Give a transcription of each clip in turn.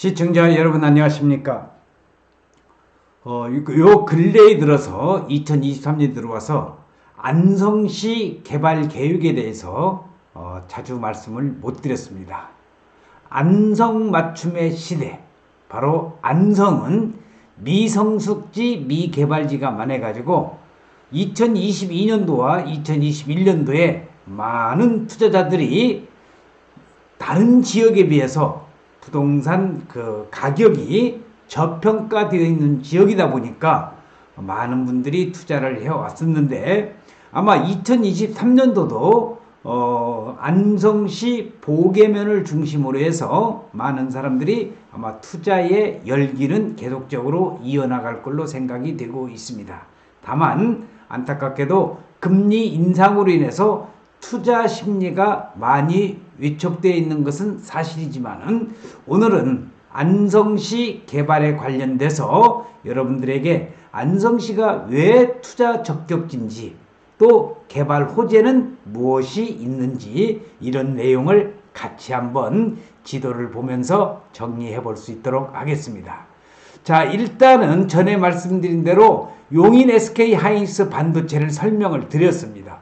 시청자 여러분 안녕하십니까? 어, 요 근래에 들어서 2023년 들어와서 안성시 개발 계획에 대해서 어, 자주 말씀을 못 드렸습니다. 안성 맞춤의 시대, 바로 안성은 미성숙지 미개발지가 많아가지고 2022년도와 2021년도에 많은 투자자들이 다른 지역에 비해서 부동산 그 가격이 저평가되어 있는 지역이다 보니까 많은 분들이 투자를 해 왔었는데 아마 2023년도도 어, 안성시 보계면을 중심으로 해서 많은 사람들이 아마 투자의 열기는 계속적으로 이어나갈 걸로 생각이 되고 있습니다. 다만 안타깝게도 금리 인상으로 인해서 투자 심리가 많이 위축되어 있는 것은 사실이지만은 오늘은 안성시 개발에 관련돼서 여러분들에게 안성시가 왜 투자 적격지인지 또 개발 호재는 무엇이 있는지 이런 내용을 같이 한번 지도를 보면서 정리해 볼 수 있도록 하겠습니다. 자, 일단은 전에 말씀드린 대로 용인 SK 하이닉스 반도체를 설명을 드렸습니다.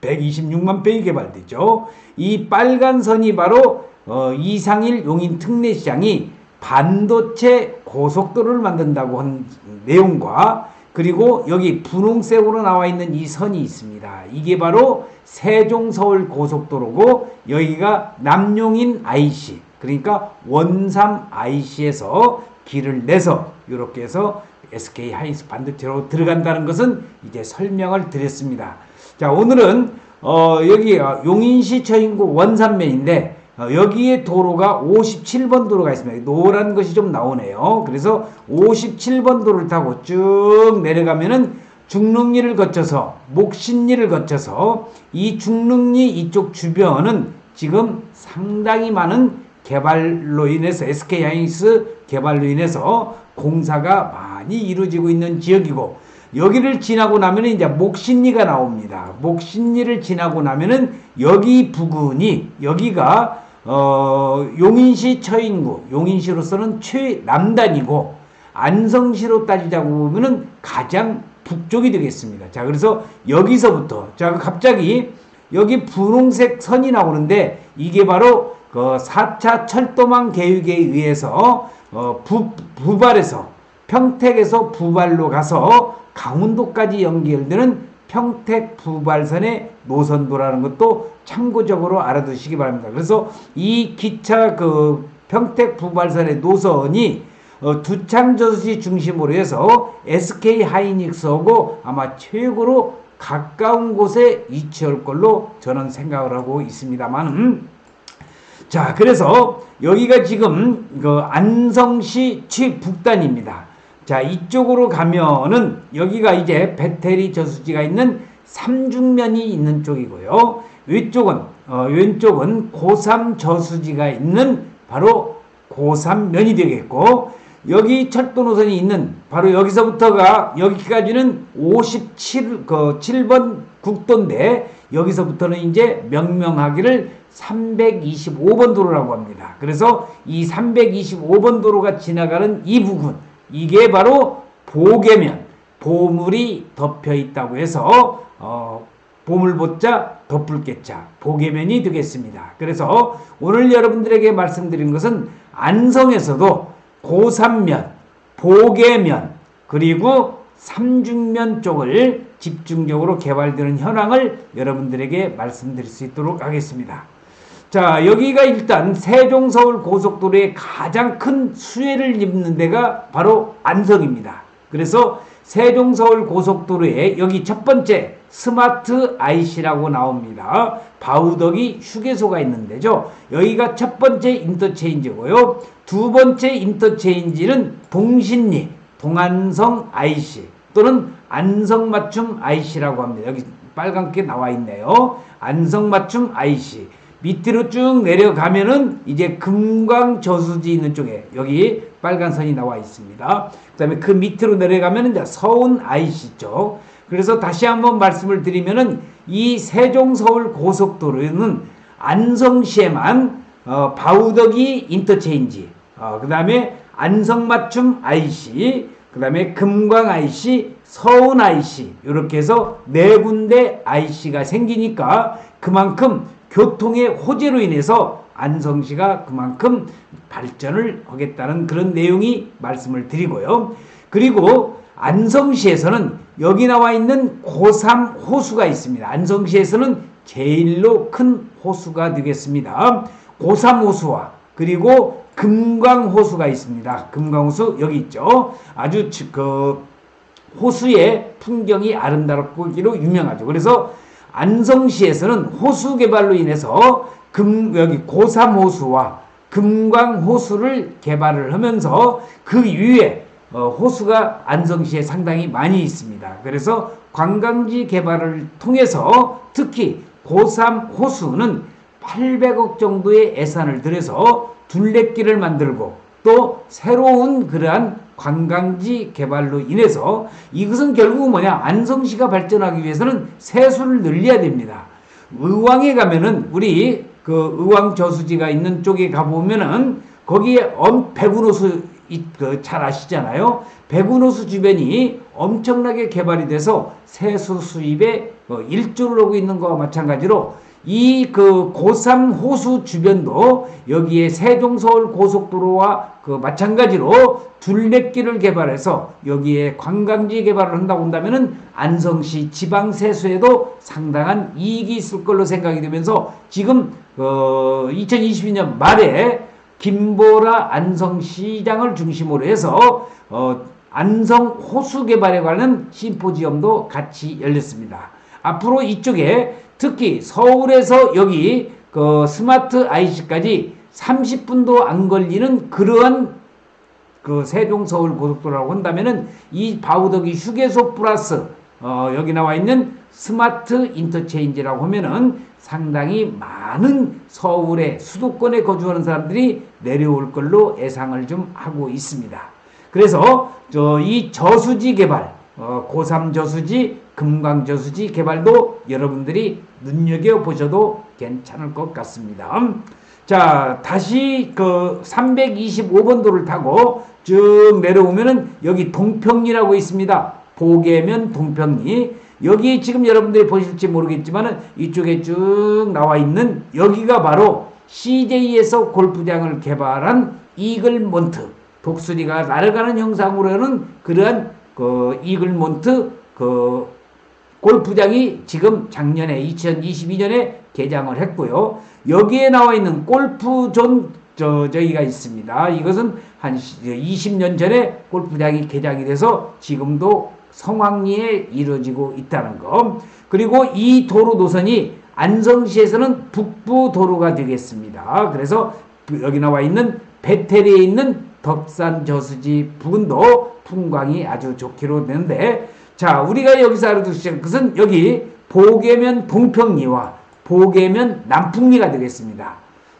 126만 배이 개발되죠. 이 빨간 선이 바로 어, 이상일 용인 특례시장이 반도체 고속도로를 만든다고 한 내용과 그리고 여기 분홍색으로 나와 있는 이 선이 있습니다. 이게 바로 세종 서울 고속도로고 여기가 남용인 IC 그러니까 원삼 IC에서 길을 내서 이렇게 해서 SK 하이닉스 반도체로 들어간다는 것은 이제 설명을 드렸습니다. 자, 오늘은 어, 여기 용인시 처인구 원산면인데 어, 여기에 도로가 57번 도로가 있습니다. 노란 것이 좀 나오네요. 그래서 57번 도로를 타고 쭉 내려가면은 중릉리를 거쳐서 목신리를 거쳐서 이 중릉리 이쪽 주변은 지금 상당히 많은 개발로 인해서 SK 하이닉스 개발로 인해서 공사가 많이 이루어지고 있는 지역이고 여기를 지나고 나면 이제 목신리가 나옵니다. 목신리를 지나고 나면은 여기 부근이 여기가 어, 용인시 처인구 용인시로서는 최남단이고 안성시로 따지자고 보면은 가장 북쪽이 되겠습니다. 자 그래서 여기서부터 자 갑자기 여기 분홍색 선이 나오는데 이게 바로 그 4차 철도망 계획에 의해서 어, 부, 부발에서 평택에서 부발로 가서 강원도까지 연결되는 평택 부발선의 노선도라는 것도 참고적으로 알아두시기 바랍니다. 그래서 이 기차 그 평택 부발선의 노선이 어, 두창저수지 중심으로 해서 SK 하이닉스하고 아마 최고로 가까운 곳에 위치할 걸로 저는 생각을 하고 있습니다만 음. 자 그래서 여기가 지금 그 안성시 최북단입니다. 자, 이쪽으로 가면은 여기가 이제 배터리 저수지가 있는 삼중면이 있는 쪽이고요. 위쪽은 어, 왼쪽은 고3 저수지가 있는 바로 고3면이 되겠고 여기 철도 노선이 있는 바로 여기서부터가 여기까지는 57, 그 7번 국도인데 여기서부터는 이제 명명하기를 325번 도로라고 합니다. 그래서 이 325번 도로가 지나가는 이 부분 이게 바로 보계면, 보물이 덮여 있다고 해서 어, 보물보자 덮을게자 보계면이 되겠습니다. 그래서 오늘 여러분들에게 말씀드린 것은 안성에서도 고산면, 보계면 그리고 삼중면 쪽을 집중적으로 개발되는 현황을 여러분들에게 말씀드릴 수 있도록 하겠습니다. 자, 여기가 일단 세종 서울 고속도로의 가장 큰 수혜를 입는 데가 바로 안성입니다. 그래서 세종 서울 고속도로에 여기 첫 번째 스마트 IC라고 나옵니다. 바우덕이 휴게소가 있는 데죠. 여기가 첫 번째 인터체인지고요. 두 번째 인터체인지는 동신리, 동안성 IC 또는 안성맞춤 IC라고 합니다. 여기 빨갛게 나와 있네요. 안성맞춤 IC. 밑으로 쭉 내려가면은 이제 금강 저수지 있는 쪽에 여기 빨간 선이 나와 있습니다. 그 다음에 그 밑으로 내려가면은 이제 서운 IC 쪽. 그래서 다시 한번 말씀을 드리면은 이 세종 서울 고속도로는 안성시에만 어, 바우덕이 인터체인지 어, 그 다음에 안성맞춤 IC, 그 다음에 금광 IC, 서운 IC 이렇게 해서 네 군데 IC가 생기니까 그만큼 교통의 호재로 인해서 안성시가 그만큼 발전을 하겠다는 그런 내용이 말씀을 드리고요. 그리고 안성시에서는 여기 나와 있는 고3 호수가 있습니다. 안성시에서는 제일로 큰 호수가 되겠습니다. 고3 호수와 그리고 금광호수가 있습니다. 금광호수 여기 있죠. 아주 그 호수의 풍경이 아름답기로 유명하죠. 그래서 안성시에서는 호수 개발로 인해서 금 여기 고3 호수와 금광 호수를 개발을 하면서 그 위에 어, 호수가 안성시에 상당히 많이 있습니다. 그래서 관광지 개발을 통해서 특히 고3 호수는 800억 정도의 예산을 들여서 둘레길을 만들고 또 새로운 그러한 관광지 개발로 인해서 이것은 결국 뭐냐 안성시가 발전하기 위해서는 세수를 늘려야 됩니다. 의왕에 가면은 우리 그 의왕 저수지가 있는 쪽에 가보면은 거기에 엄 백운호수 그잘 아시잖아요. 백운호수 주변이 엄청나게 개발이 돼서 세수 수입에 어, 일조를 하고 있는 것과 마찬가지로 이 그 고삼 호수 주변도 여기에 세종 서울 고속도로와 그 마찬가지로 둘레길을 개발해서 여기에 관광지 개발을 한다고 한다면은 안성시 지방 세수에도 상당한 이익이 있을 걸로 생각이 되면서 지금 어 2022년 말에 김보라 안성시장을 중심으로 해서 어 안성 호수 개발에 관한 심포지엄도 같이 열렸습니다. 앞으로 이쪽에 특히 서울에서 여기 그 스마트 IC까지 30분도 안 걸리는 그러한 그 세종 서울 고속도로라고 한다면은 이 바우더기 휴게소 플러스 어 여기 나와 있는 스마트 인터체인지라고 하면은 상당히 많은 서울의 수도권에 거주하는 사람들이 내려올 걸로 예상을 좀 하고 있습니다. 그래서 저 이 저수지 개발, 어, 고3 저수지, 금강 저수지 개발도 여러분들이 눈여겨 보셔도 괜찮을 것 같습니다. 자, 다시 그 325번 도를 타고 쭉 내려오면은 여기 동평리라고 있습니다. 보계면 동평리. 여기 지금 여러분들이 보실지 모르겠지만은 이쪽에 쭉 나와 있는 여기가 바로 CJ에서 골프장을 개발한 이글몬트 독수리가 날아가는 형상으로는 그러한 그 이글몬트 그 골프장이 지금 작년에 2022년에 개장을 했고요. 여기에 나와 있는 골프존 저 저희가 있습니다. 이것은 한 20년 전에 골프장이 개장이 돼서 지금도 성황리에 이루어지고 있다는 것. 그리고 이 도로 노선이 안성시에서는 북부 도로가 되겠습니다. 그래서 여기 나와 있는 배테리에 있는 덕산 저수지 부근도 풍광이 아주 좋기로 되는데 자 우리가 여기서 알아두실 것은 여기 보계면 동평리와 보계면 남풍리가 되겠습니다.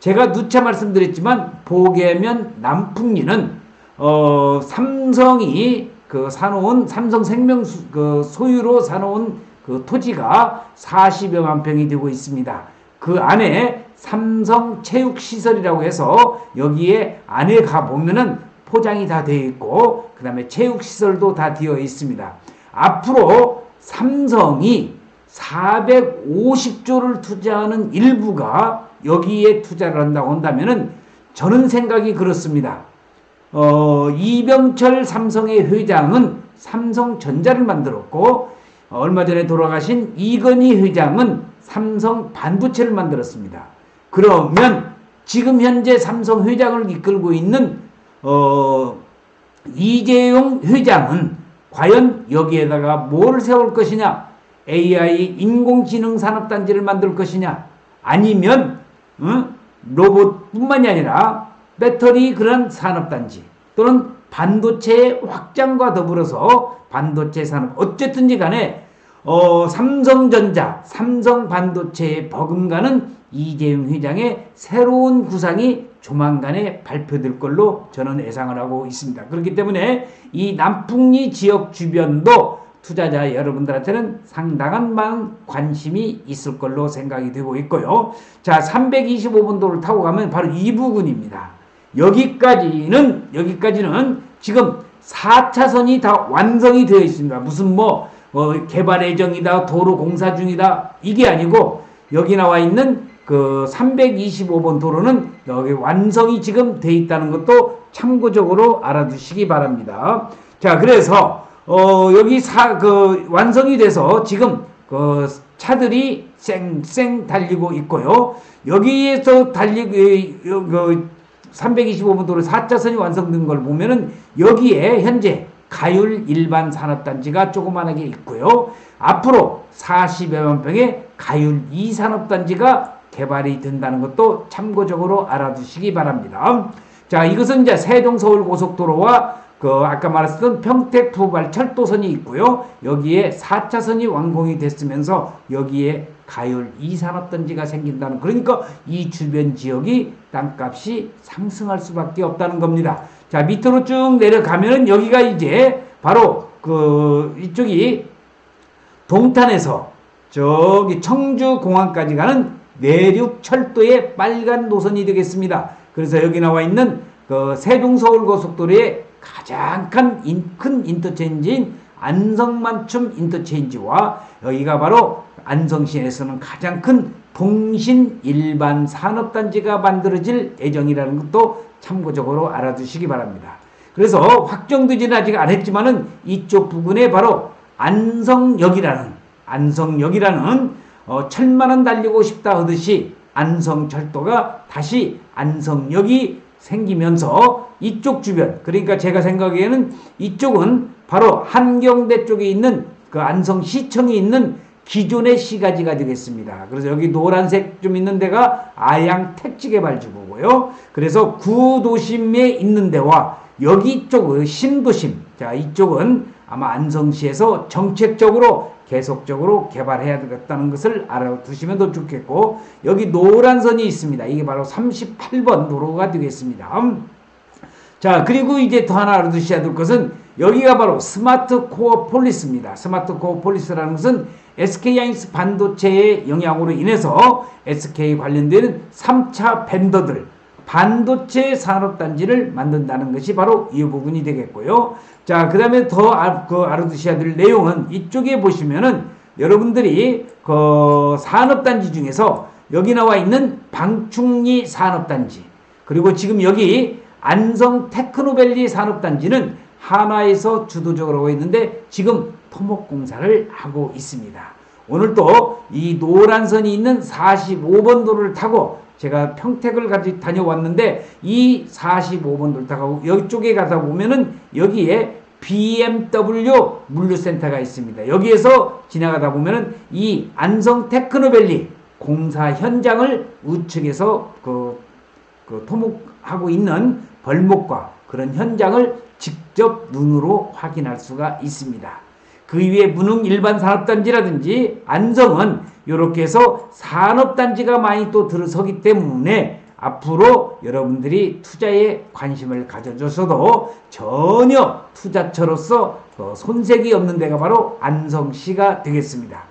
제가 누차 말씀드렸지만 보계면 남풍리는 어, 삼성이 그 사놓은 삼성 생명 그 소유로 사놓은 그 토지가 40여만 평이 되고 있습니다. 그 안에 삼성 체육시설이라고 해서 여기에 안에 가보면은 포장이 다 되어 있고 그 다음에 체육시설도 다 되어 있습니다. 앞으로 삼성이 450조를 투자하는 일부가 여기에 투자를 한다고 한다면은 저는 생각이 그렇습니다. 어, 이병철 삼성의 회장은 삼성전자를 만들었고 어, 얼마 전에 돌아가신 이건희 회장은 삼성 반도체를 만들었습니다. 그러면 지금 현재 삼성 회장을 이끌고 있는 어, 이재용 회장은 과연 여기에다가 뭘 세울 것이냐? AI 인공지능 산업단지를 만들 것이냐? 아니면 어? 로봇뿐만이 아니라 배터리 그런 산업단지 또는 반도체 확장과 더불어서 반도체 산업 어쨌든지 간에 어, 삼성전자, 삼성 반도체에 버금가는 이재용 회장의 새로운 구상이 조만간에 발표될 걸로 저는 예상을 하고 있습니다. 그렇기 때문에 이 남풍리 지역 주변도 투자자 여러분들한테는 상당한 많은 관심이 있을 걸로 생각이 되고 있고요. 자, 325번도를 타고 가면 바로 이 부근입니다. 여기까지는 여기까지는 지금 4차선이 다 완성이 되어 있습니다. 무슨 뭐 어, 개발 예정이다, 도로 공사 중이다 이게 아니고 여기 나와 있는 그 325번 도로는 여기 완성이 지금 돼 있다는 것도 참고적으로 알아두시기 바랍니다. 자, 그래서 어, 여기 사, 그 완성이 돼서 지금 그 차들이 쌩쌩 달리고 있고요. 여기에서 달리고 그 325번 도로 4차선이 완성된 걸 보면은 여기에 현재 가율 일반 산업단지가 조그만하게 있고요. 앞으로 40여만 평의 가율 2 산업단지가 개발이 된다는 것도 참고적으로 알아두시기 바랍니다. 자, 이것은 이제 세종 서울 고속도로와 그 아까 말했던 평택 부발 철도선이 있고요. 여기에 4차선이 완공이 됐으면서 여기에 가율 2산업단지가 생긴다는 그러니까 이 주변 지역이 땅값이 상승할 수밖에 없다는 겁니다. 자, 밑으로 쭉 내려가면은 여기가 이제 바로 그 이쪽이 동탄에서 저기 청주 공항까지 가는 내륙 철도의 빨간 노선이 되겠습니다. 그래서 여기 나와 있는 그 세종 서울 고속도로의 가장 큰, 인, 큰 인터체인지인 안성만춤 인터체인지와 여기가 바로 안성시에서는 가장 큰 동신 일반 산업단지가 만들어질 예정이라는 것도 참고적으로 알아두시기 바랍니다. 그래서 확정되지는 아직 안 했지만은 이쪽 부근에 바로 안성역이라는 안성역이라는 어, 천만원 달리고 싶다 하듯이 안성철도가 다시 안성역이 생기면서 이쪽 주변 그러니까 제가 생각에는 이쪽은 바로 한경대 쪽에 있는 그 안성시청이 있는 기존의 시가지가 되겠습니다. 그래서 여기 노란색 좀 있는 데가 아양 택지개발지구고요. 그래서 구도심에 있는 데와 여기 쪽은 신도심. 자, 이쪽은 아마 안성시에서 정책적으로 계속적으로 개발해야 되겠다는 것을 알아두시면 더 좋겠고 여기 노란 선이 있습니다. 이게 바로 38번 도로가 되겠습니다. 자 그리고 이제 더 하나 알아두셔야 될 것은 여기가 바로 스마트 코어 폴리스입니다. 스마트 코어 폴리스라는 것은 SK하이닉스 반도체의 영향으로 인해서 SK 관련되는 3차 벤더들 반도체 산업단지를 만든다는 것이 바로 이 부분이 되겠고요. 자, 그 다음에 더 아, 그 알아두셔야 될 내용은 이쪽에 보시면은 여러분들이 그 산업단지 중에서 여기 나와 있는 방충리 산업단지 그리고 지금 여기 안성 테크노밸리 산업단지는 하나에서 주도적으로 하고 있는데 지금 토목공사를 하고 있습니다. 오늘 또 이 노란 선이 있는 45번 도를 타고 제가 평택을 가지 다녀왔는데 이 45번 도를 타고 여쪽에 가다 보면은 여기에 BMW 물류센터가 있습니다. 여기에서 지나가다 보면은 이 안성 테크노밸리 공사 현장을 우측에서 그, 그 토목하고 있는 벌목과 그런 현장을 직접 눈으로 확인할 수가 있습니다. 그 이외에 무능 일반 산업단지라든지 안성은 이렇게 해서 산업단지가 많이 또 들어서기 때문에 앞으로 여러분들이 투자에 관심을 가져줘서도 전혀 투자처로서 어, 손색이 없는 데가 바로 안성시가 되겠습니다.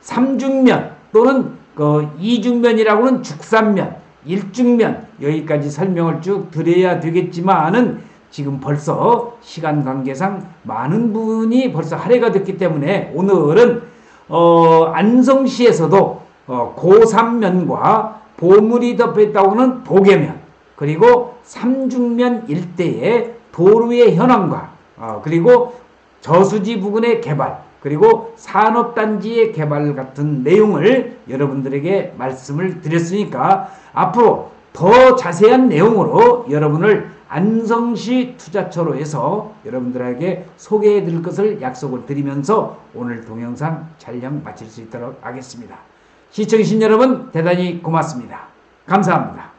삼중면 또는 그 이중면이라고는 죽산면, 일중면 여기까지 설명을 쭉 드려야 되겠지만은 지금 벌써 시간 관계상 많은 분이 벌써 할애가 됐기 때문에 오늘은 어, 안성시에서도 어, 고삼면과 보물이 덮여있다고 하는 도계면 그리고 삼중면 일대의 도로의 현황과 어, 그리고 저수지 부근의 개발 그리고 산업단지의 개발 같은 내용을 여러분들에게 말씀을 드렸으니까 앞으로 더 자세한 내용으로 여러분을 안성시 투자처로에서 여러분들에게 소개해 드릴 것을 약속을 드리면서 오늘 동영상 촬영 마칠 수 있도록 하겠습니다. 시청해주신 여러분 대단히 고맙습니다. 감사합니다.